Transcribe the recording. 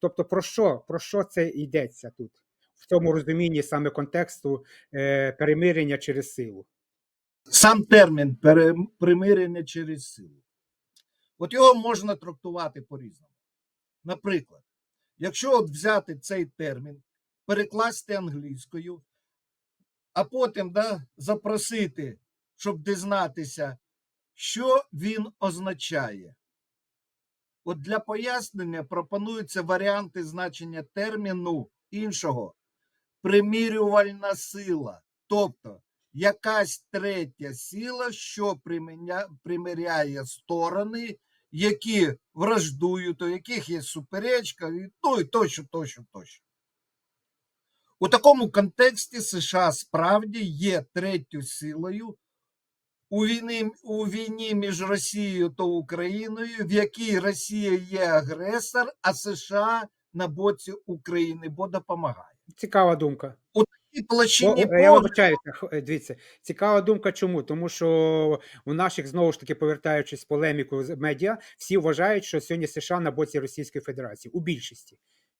Тобто, про що, про що це йдеться тут, в цьому розумінні саме контексту е, перемирення через силу? Сам термін пере- примирення через силу. От його можна трактувати по-різному. Наприклад, якщо от взяти цей термін, перекласти англійською, а потім да, запросити, щоб дізнатися, що він означає. От для пояснення пропонуються варіанти значення терміну іншого примірювальна сила, тобто якась третя сила, що примиряє сторони, які враждують, у яких є суперечка, і то, і тощо, тощо, тощо. У такому контексті США справді є третьою силою у війні, у війні між Росією та Україною, в якій Росія є агресор, а США на боці України, бо допомагає. Цікава думка. І О, площині о, я вибачаюся, е, дивіться, цікава думка чому? Тому що у наших, знову ж таки, повертаючись в полеміку з медіа, всі вважають, що сьогодні США на боці Російської Федерації у більшості.